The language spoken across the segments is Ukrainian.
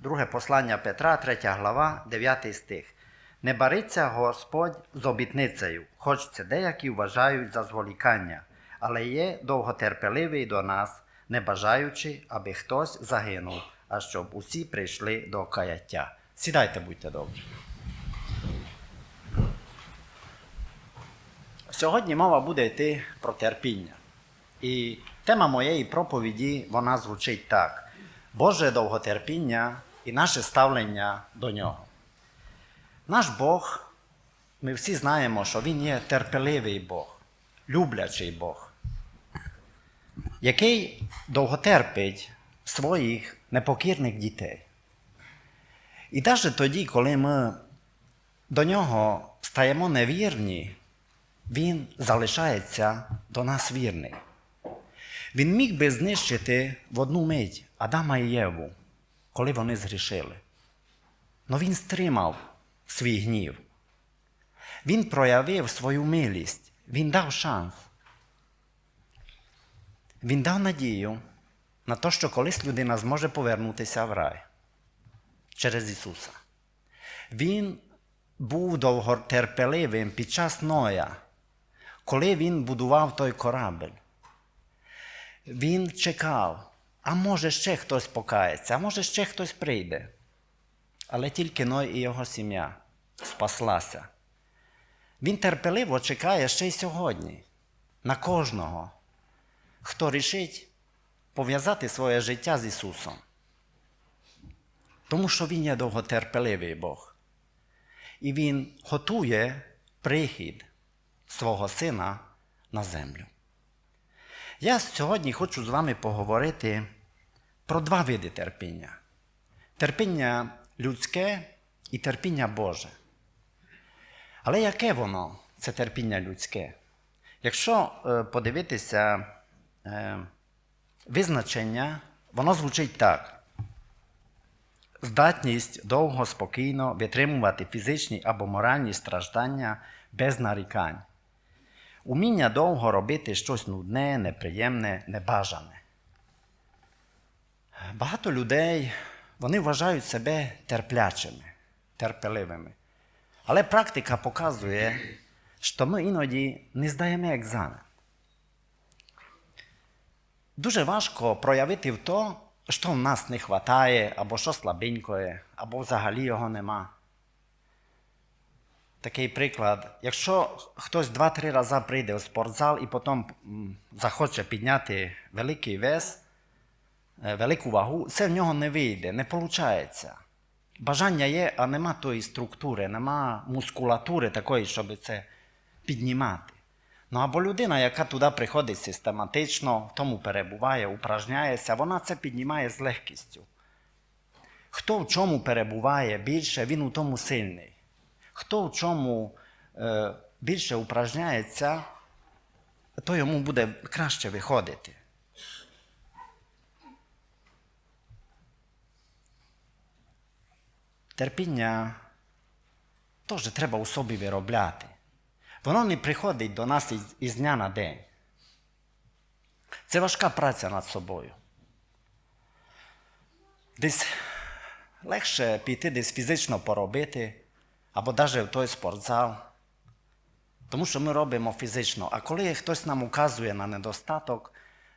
друге послання Петра, 3 глава, 9 стих. Не бариться Господь з обітницею, хоч це деякі вважають за зволікання, але є довготерпеливий до нас, не бажаючи, аби хтось загинув, а щоб усі прийшли до каяття. Сідайте, будьте добрі. Сьогодні мова буде йти про терпіння. І тема моєї проповіді вона звучить так: Боже довготерпіння і наше ставлення до нього. Наш Бог, ми всі знаємо, що Він є терпеливий Бог, люблячий Бог, який довготерпить своїх непокірних дітей. І навіть тоді, коли ми до нього стаємо невірні, він залишається до нас вірний. Він міг би знищити в одну мить Адама і Єву, коли вони згрішили. Но він стримав свій гнів. Він проявив свою милість, він дав шанс. Він дав надію на те, що колись людина зможе повернутися в рай через Ісуса. Він був довготерпеливим під час Ноя, коли він будував той корабель. Він чекав, а може ще хтось покається, а може ще хтось прийде. Але тільки Ной і його сім'я спаслася. Він терпеливо чекає ще й сьогодні на кожного, хто рішить пов'язати своє життя з Ісусом. Тому що Він є довготерпеливий Бог. І Він готує прихід свого Сина на землю. Я сьогодні хочу з вами поговорити про два види терпіння: терпіння людське і терпіння Боже. Але яке воно, це терпіння людське? Якщо е, подивитися е, визначення, воно звучить так: здатність довго, спокійно витримувати фізичні або моральні страждання без нарікань. Уміння довго робити щось нудне, неприємне, небажане. Багато людей вони вважають себе терплячими, терпеливими. Але практика показує, що ми іноді не здаємо екзамен. Дуже важко проявити в то, що в нас не вистачає, або що слабенькое, або взагалі його нема. Такий приклад, якщо хтось два-три рази прийде в спортзал і потім захоче підняти великий вес, е, велику вагу, це в нього не вийде, не виходить. Бажання є, а нема тої структури, нема мускулатури такої, щоб це піднімати. Ну або людина, яка туди приходить систематично, в тому перебуває, упражняється, вона це піднімає з легкістю. Хто в чому перебуває більше, він у тому сильний. Хто в чому е, більше упражняється, то йому буде краще виходити. Терпіння теж треба у собі виробляти. Воно не приходить до нас із, із дня на день. Це важка праця над собою. Десь легше піти десь фізично поробити, або навіть в той спортзал. Тому що ми робимо фізично. А коли хтось нам указує на недостаток,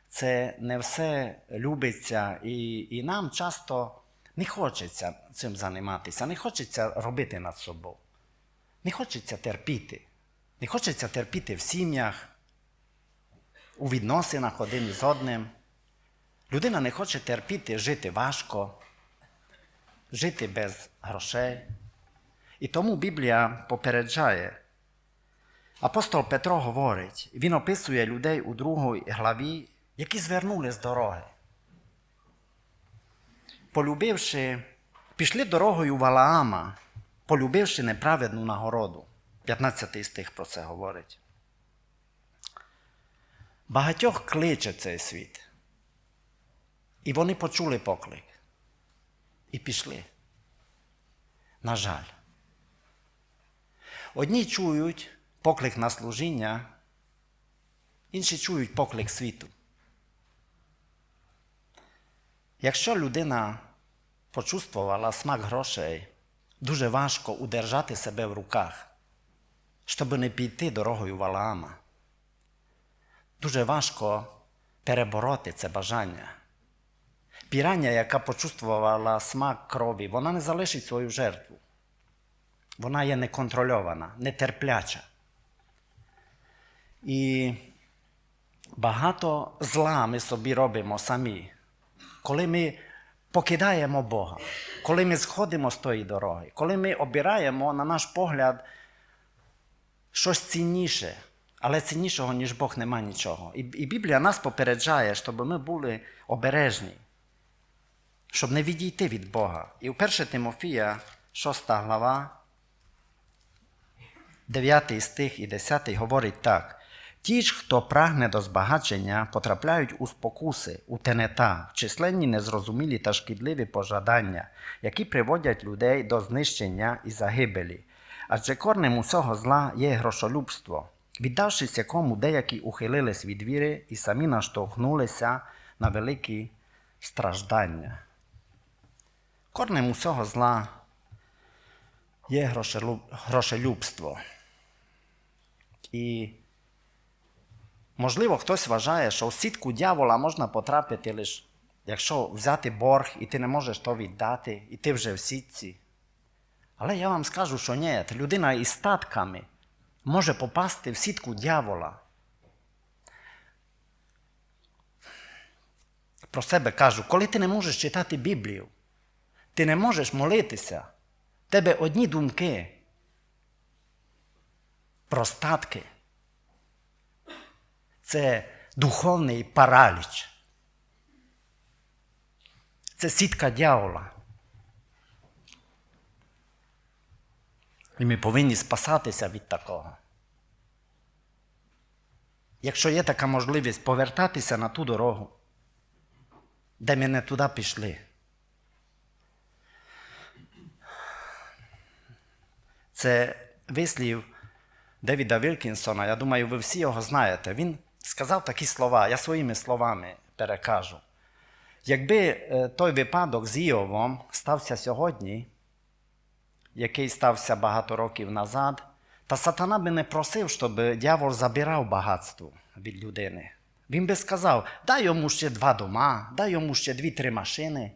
це не все любиться, і, і нам часто не хочеться цим займатися, не хочеться робити над собою. Не хочеться терпіти. Не хочеться терпіти в сім'ях, у відносинах один із одним. Людина не хоче терпіти жити важко, жити без грошей. І тому Біблія попереджає. Апостол Петро говорить, він описує людей у другій главі, які звернули з дороги. Полюбивши, пішли дорогою Валаама, полюбивши неправедну нагороду. 15 стих про це говорить. Багатьох кличе цей світ. І вони почули поклик. І пішли. На жаль. Одні чують поклик на служіння, інші чують поклик світу. Якщо людина почувствувала смак грошей, дуже важко удержати себе в руках, щоб не піти дорогою Валаама. Дуже важко перебороти це бажання. Пірання, яка почувствувала смак крові, вона не залишить свою жертву. Вона є неконтрольована, нетерпляча. І багато зла ми собі робимо самі, коли ми покидаємо Бога, коли ми сходимо з тої дороги, коли ми обираємо, на наш погляд, щось цінніше, але ціннішого, ніж Бог, нема нічого. І, Біблія нас попереджає, щоб ми були обережні, щоб не відійти від Бога. І у 1 Тимофія, 6 глава, 9 стих і 10 говорить так. Ті ж, хто прагне до збагачення, потрапляють у спокуси, у тенета, в численні незрозумілі та шкідливі пожадання, які приводять людей до знищення і загибелі. Адже корнем усього зла є грошолюбство, віддавшись якому деякі ухилились від віри і самі наштовхнулися на великі страждання. Корнем усього зла є грошелюб- грошелюбство. І Можливо, хтось вважає, що в сітку дьявола можна потрапити лише, якщо взяти борг, і ти не можеш то віддати, і ти вже в сітці. Але я вам скажу, що ні, людина із статками може попасти в сітку дьявола. Про себе кажу, коли ти не можеш читати Біблію, ти не можеш молитися, тебе одні думки про статки це духовний параліч. Це сітка дьявола. І ми повинні спасатися від такого. Якщо є така можливість повертатися на ту дорогу, де ми не туди пішли. Це вислів Девіда Вілкінсона, я думаю, ви всі його знаєте. Він сказав такі слова, я своїми словами перекажу. Якби е, той випадок з Іовом стався сьогодні, який стався багато років назад, та сатана би не просив, щоб дьявол забирав багатство від людини. Він би сказав: дай йому ще два дома, дай йому ще дві-три машини,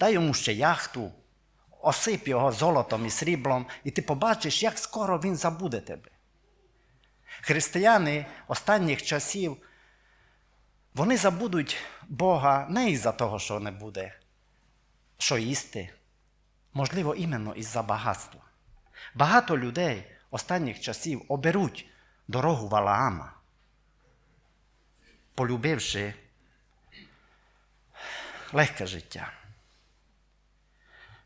дай йому ще яхту, осип його золотом і сріблом, і ти побачиш, як скоро він забуде тебе. Християни останніх часів, вони забудуть Бога не із-за того, що не буде, що їсти, можливо, іменно із-за багатства. Багато людей останніх часів оберуть дорогу Валаама, полюбивши легке життя.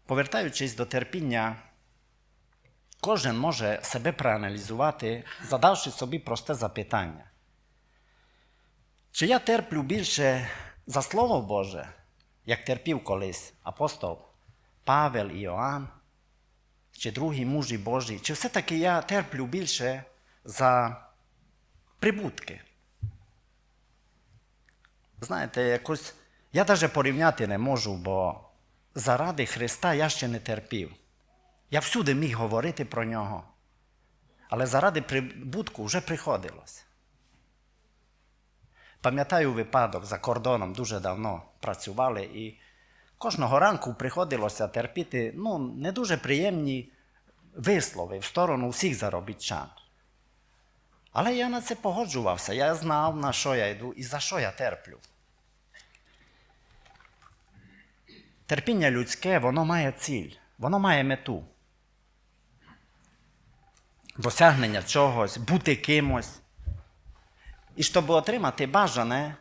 Повертаючись до терпіння, Кожен може себе проаналізувати, задавши собі просте запитання. Чи я терплю більше за Слово Боже, як терпів колись апостол Павел і Йоанн, чи другі мужі Божі, чи все-таки я терплю більше за прибутки? Знаєте, якось я навіть порівняти не можу, бо заради Христа я ще не терпів. Я всюди міг говорити про нього. Але заради прибутку вже приходилось. Пам'ятаю випадок за кордоном дуже давно працювали, і кожного ранку приходилося терпіти ну, не дуже приємні вислови в сторону всіх заробітчан. Але я на це погоджувався, я знав, на що я йду і за що я терплю. Терпіння людське, воно має ціль, воно має мету досягнення чогось, бути кимось. І щоб отримати бажане,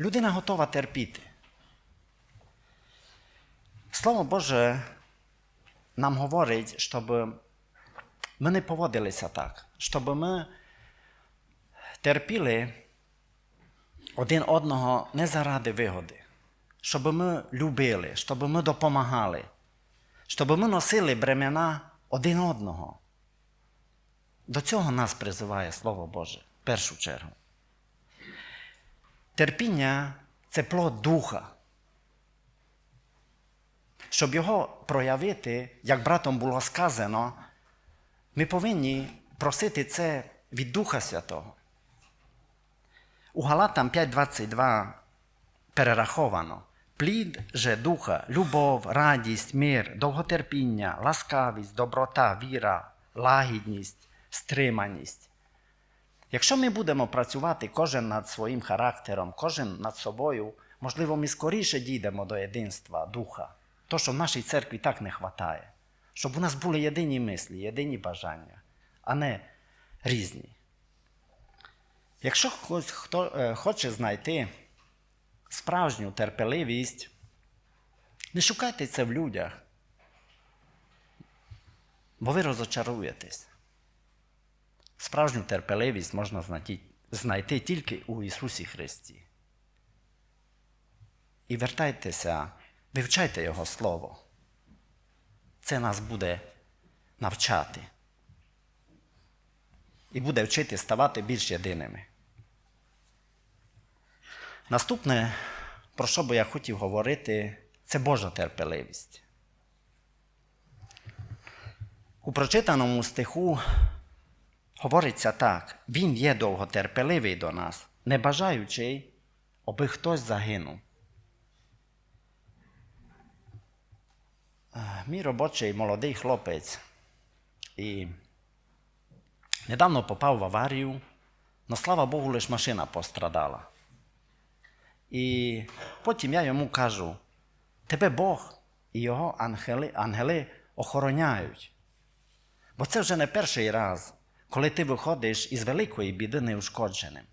людина готова терпіти. Слово Боже нам говорить, щоб ми не поводилися так, щоб ми терпіли один одного не заради вигоди, щоб ми любили, щоб ми допомагали, щоб ми носили бремена один одного. До цього нас призиває Слово Боже в першу чергу. Терпіння це плод духа. щоб його проявити, як братом було сказано, ми повинні просити це від Духа Святого. У Галатам 5.22 перераховано. Плід же духа, любов, радість, мир, довготерпіння, ласкавість, доброта, віра, лагідність, стриманість. Якщо ми будемо працювати кожен над своїм характером, кожен над собою, можливо, ми скоріше дійдемо до єдинства духа, то, що в нашій церкві так не вистачає. Щоб у нас були єдині мислі, єдині бажання, а не різні. Якщо хтось хто, е, хоче знайти справжню терпеливість, не шукайте це в людях, бо ви розочаруєтесь. Справжню терпеливість можна знайти, тільки у Ісусі Христі. І вертайтеся, вивчайте Його Слово. Це нас буде навчати. І буде вчити ставати більш єдиними. Наступне, про що би я хотів говорити, це Божа терпеливість. У прочитаному стиху говориться так: Він є довготерпеливий до нас, не бажаючи, аби хтось загинув. Е, Мій робочий молодий хлопець і недавно попав в аварію, але слава Богу, лише машина пострадала. І потім я йому кажу: тебе Бог і його ангели, ангели охороняють. Бо це вже не перший раз, коли ти виходиш із великої біди неушкодженим.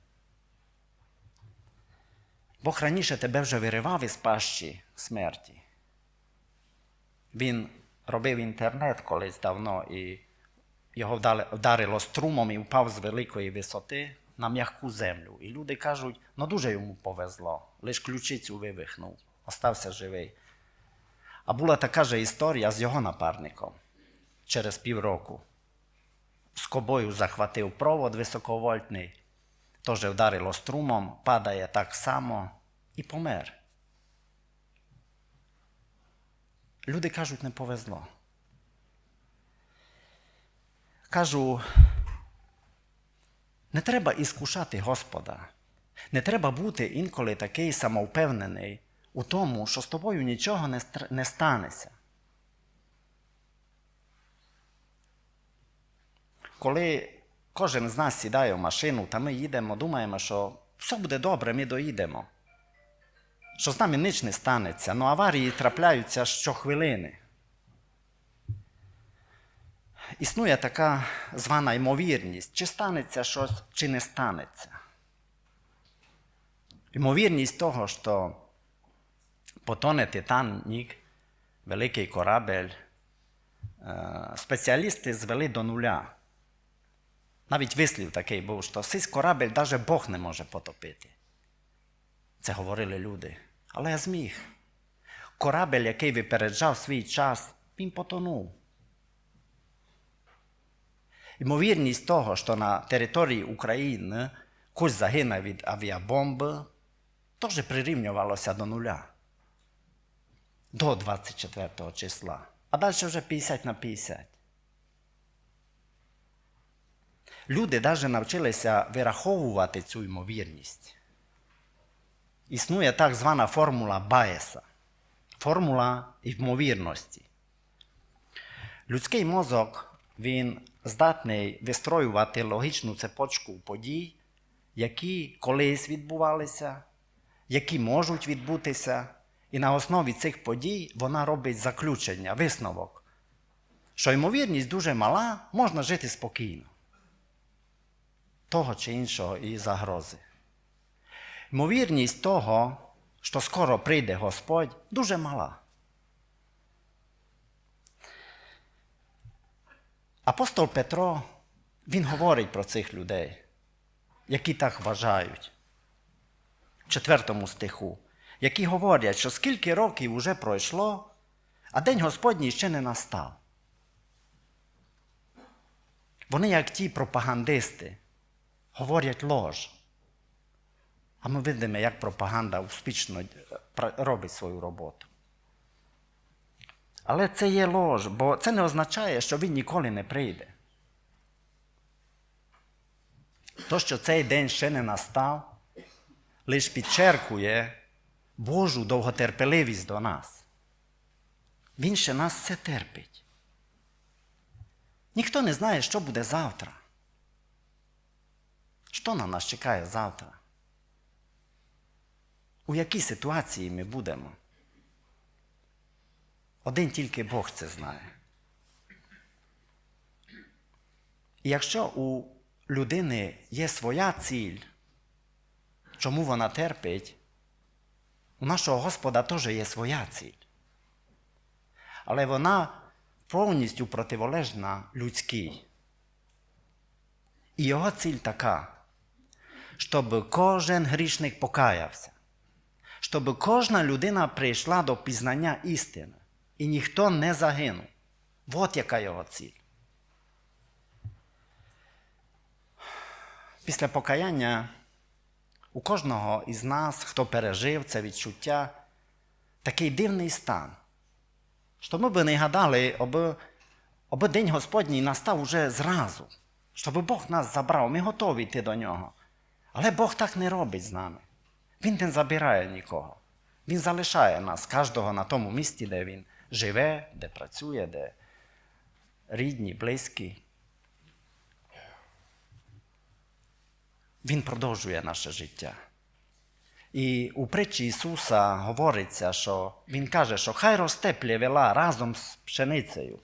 Бог раніше тебе вже виривав із пащі смерті. Він робив інтернет колись давно, і його вдарило струмом і впав з великої висоти на м'яку землю. І люди кажуть, ну дуже йому повезло, лише ключицю вивихнув, остався живий. А була така же історія з його напарником через півроку. З кобою захватив провод високовольтний, теж вдарило струмом, падає так само і помер. Люди кажуть, не повезло. Кажу, не треба іскушати Господа. Не треба бути інколи такий самовпевнений у тому, що з тобою нічого не станеться. Коли кожен з нас сідає в машину та ми їдемо, думаємо, що все буде добре, ми доїдемо. Що з нами ніч не станеться, але аварії трапляються щохвилини. Існує така звана ймовірність, чи станеться щось, чи не станеться. Ймовірність того, що потоне Титанік, великий корабель, е, спеціалісти звели до нуля. Навіть вислів такий був, що цей корабель навіть Бог не може потопити. Це говорили люди. Але я зміг. Корабель, який випереджав свій час, він потонув. Ймовірність того, що на території України хтось загине від авіабомби, теж прирівнювалося до нуля. До 24 числа. А далі вже 50 на 50. Люди навіть навчилися вираховувати цю ймовірність. Існує так звана формула Баєса, формула ймовірності. Людський мозок він здатний вистроювати логічну цепочку подій, які колись відбувалися, які можуть відбутися, і на основі цих подій вона робить заключення, висновок, що ймовірність дуже мала, можна жити спокійно. Того чи іншого і загрози. Ймовірність того, що скоро прийде Господь, дуже мала. Апостол Петро, він говорить про цих людей, які так вважають. В четвертому стиху, які говорять, що скільки років уже пройшло, а день Господній ще не настав. Вони, як ті пропагандисти, говорять лож. А ми видимо, як пропаганда успішно робить свою роботу. Але це є лож, бо це не означає, що він ніколи не прийде. То, що цей день ще не настав, лише підчеркує Божу довготерпеливість до нас. Він ще нас все терпить. Ніхто не знає, що буде завтра. Що на нас чекає завтра? У якій ситуації ми будемо? Один тільки Бог це знає. І якщо у людини є своя ціль, чому вона терпить, у нашого Господа теж є своя ціль. Але вона повністю противолежна людській. І його ціль така, щоб кожен грішник покаявся, щоб кожна людина прийшла до пізнання істини, і ніхто не загинув. От яка його ціль. Після покаяння у кожного із нас, хто пережив це відчуття, такий дивний стан, що ми би не гадали, аби, аби День Господній настав уже зразу, щоб Бог нас забрав, ми готові йти до нього. Але Бог так не робить з нами. Він не забирає нікого. Він залишає нас, кожного на тому місці, де він живе, де працює, де рідні, близькі. Він продовжує наше життя. І у притчі Ісуса говориться, що Він каже, що хай росте плєвела разом з пшеницею.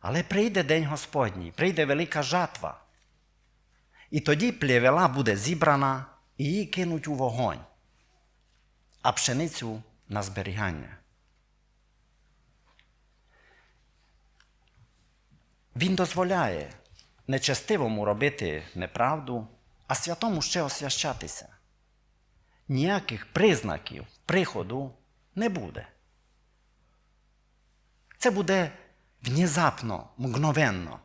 Але прийде День Господній, прийде велика жатва. І тоді плєвела буде зібрана і її кинуть у вогонь, а пшеницю на зберігання. Він дозволяє нечестивому робити неправду, а святому ще освящатися. Ніяких признаків приходу не буде. Це буде внезапно, мгновенно.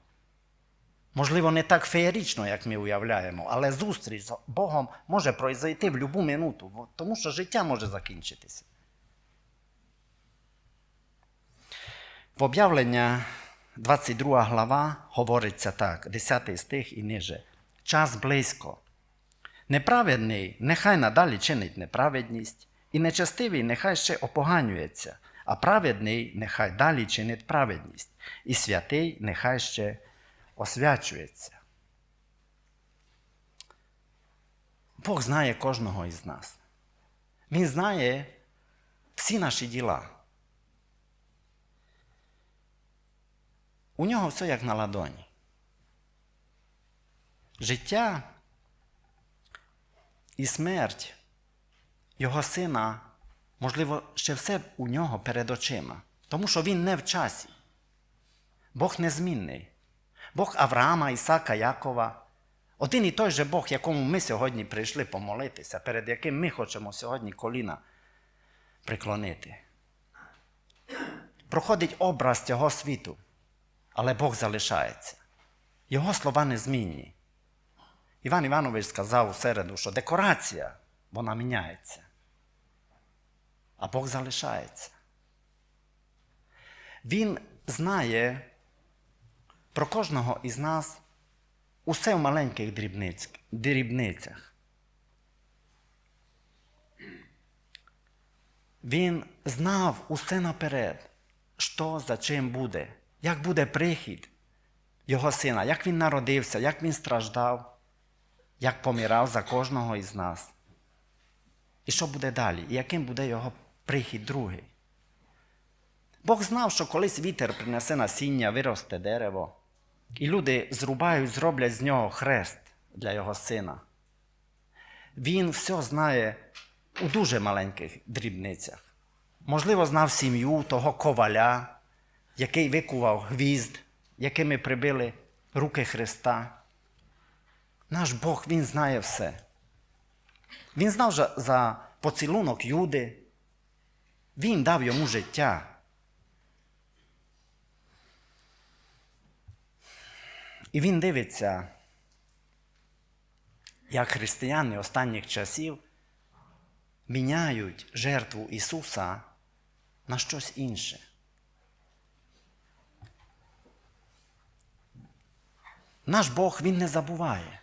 Можливо, не так феєрично, як ми уявляємо, але зустріч з Богом може пройти в будь-яку минуту, тому що життя може закінчитися. В об'явлення 22 глава говориться так, 10 стих і ниже. Час близько. Неправедний нехай надалі чинить неправедність, і нечестивий нехай ще опоганюється, а праведний нехай далі чинить праведність, і святий нехай ще освячується. Бог знає кожного із нас. Він знає всі наші діла. У нього все як на ладоні. Життя і смерть його сина, можливо, ще все у нього перед очима, тому що він не в часі. Бог незмінний. Бог Авраама, Ісака, Якова. Один і той же Бог, якому ми сьогодні прийшли помолитися, перед яким ми хочемо сьогодні коліна приклонити. Проходить образ цього світу, але Бог залишається. Його слова незмінні. Іван Іванович сказав у середу, що декорація вона міняється, а Бог залишається. Він знає про кожного із нас усе в маленьких дрібницях. Він знав усе наперед, що за чим буде, як буде прихід його сина, як він народився, як він страждав, як помирав за кожного із нас. І що буде далі, і яким буде його прихід другий. Бог знав, що колись вітер принесе насіння, виросте дерево, і люди зрубають, зроблять з нього хрест для його сина. Він все знає у дуже маленьких дрібницях. Можливо, знав сім'ю того коваля, який викував гвізд, якими прибили руки Христа. Наш Бог Він знає все. Він знав за поцілунок Юди. Він дав йому життя. І він дивиться, як християни останніх часів міняють жертву Ісуса на щось інше. Наш Бог Він не забуває.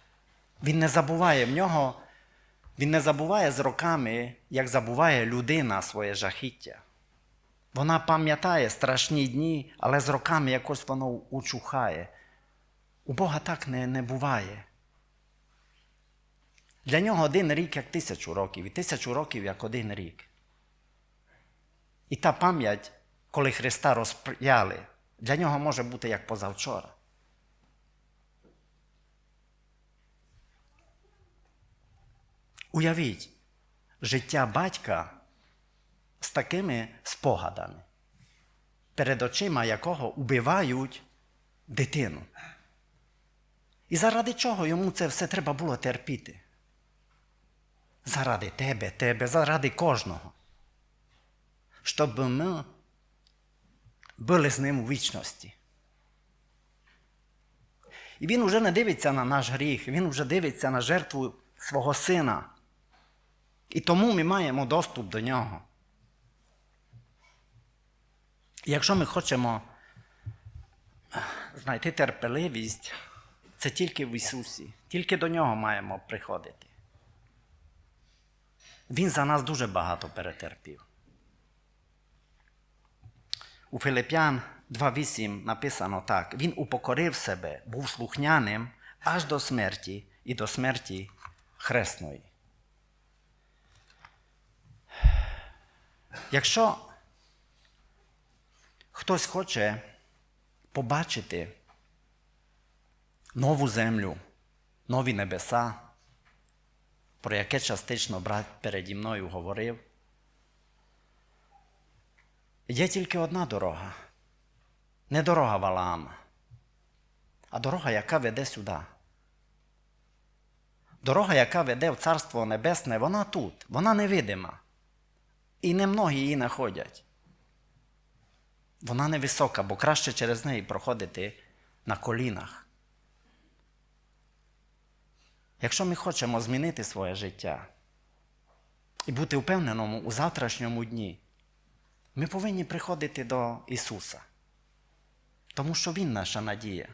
Він не забуває в нього, він не забуває з роками, як забуває людина своє жахіття. Вона пам'ятає страшні дні, але з роками якось воно учухає. У Бога так не, не буває. Для нього один рік як тисячу років, і тисячу років як один рік. І та пам'ять, коли Христа розп'яли, для нього може бути як позавчора. Уявіть життя батька з такими спогадами, перед очима якого убивають дитину. І заради чого йому це все треба було терпіти? Заради тебе, тебе, заради кожного. Щоб ми були з ним у вічності. І він вже не дивиться на наш гріх, він вже дивиться на жертву свого сина. І тому ми маємо доступ до нього. І якщо ми хочемо знайти терпеливість, це тільки в Ісусі, тільки до нього маємо приходити. Він за нас дуже багато перетерпів. У Филип'ян 2.8 написано так: Він упокорив себе, був слухняним аж до смерті і до смерті хресної. Якщо хтось хоче побачити нову землю, нові небеса, про яке частично брат переді мною говорив, є тільки одна дорога. Не дорога Валаама, а дорога, яка веде сюди. Дорога, яка веде в Царство Небесне, вона тут, вона невидима. І немногі її знаходять. Вона невисока, бо краще через неї проходити на колінах. Якщо ми хочемо змінити своє життя і бути впевненому у завтрашньому дні, ми повинні приходити до Ісуса, тому що Він наша надія.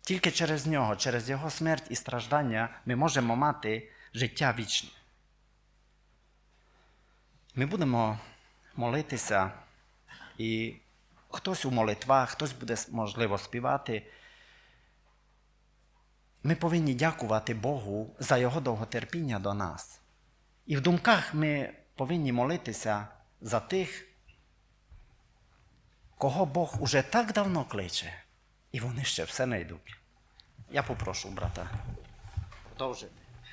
Тільки через Нього, через Його смерть і страждання ми можемо мати життя вічне. Ми будемо молитися, і хтось у молитвах, хтось буде, можливо, співати. Ми повинні дякувати Богу за Його довготерпіння до нас. І в думках ми повинні молитися за тих, кого Бог уже так давно кличе, і вони ще все не йдуть. Я попрошу брата. Продовжуємо.